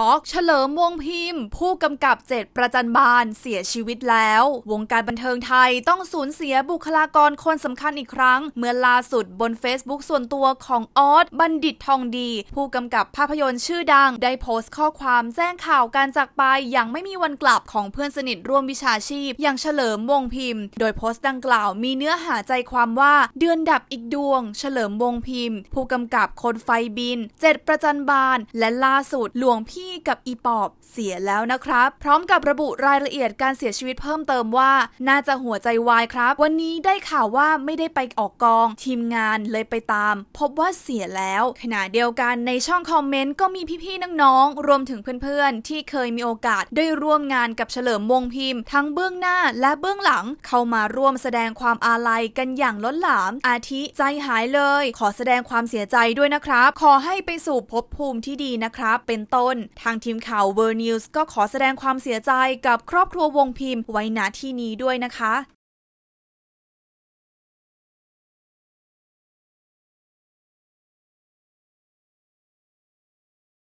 ช็อกเฉลิมวงพิมพ์ ผู้กำกับเจ็ดประจันบานเสียชีวิตแล้ว วงการบันเทิงไทยต้องสูญเสียบุคลากรคนสำคัญอีกครั้ง เมื่อล่าสุดบน Facebook ส่วนตัวของออสบัณฑิตทองดี ผู้กำกับภาพยนตร์ชื่อดัง ได้โพสต์ข้อความแจ้งข่าวการจากไปอย่างไม่มีวันกลับของเพื่อนสนิทร่วมวิชาชีพ อย่างเฉลิมวงพิมพ์ โดยโพสต์ดังกล่าวมีเนื้อหาใจความว่าเดือนดับอีกดวง เฉลิมวงพิมพ์ ผู้กำกับคนไฟบิน เจ็ดประจันบานและล่าสุดหลวงพี่กับอีปอบเสียแล้วนะครับ พร้อมกับระบุรายละเอียดการเสียชีวิตเพิ่มเติมว่า น่าจะหัวใจวายครับ วันนี้ได้ข่าวว่าไม่ได้ไปออกกอง ทีมงานเลยไปตาม พบว่าเสียแล้ว ขณะเดียวกันในช่องคอมเมนต์ก็มีพี่ๆน้องๆรวมถึงเพื่อนๆ ที่เคยมีโอกาสได้ร่วมงานกับเฉลิมวงพิมพ์ ทั้งเบื้องหน้าและเบื้องหลังเข้ามาร่วมแสดงความอาลัยกันอย่างล้นหลาม อาทิใจหายเลย ขอแสดงความเสียใจด้วยนะครับ ขอให้ไปสู่ภพภูมิที่ดีนะครับ เป็นต้นทางทีมข่าวเวอร์นิวส์ก็ขอแสดงความเสียใจกับครอบครัววงพิมพ์ไว้ณที่นี้ด้วยนะคะ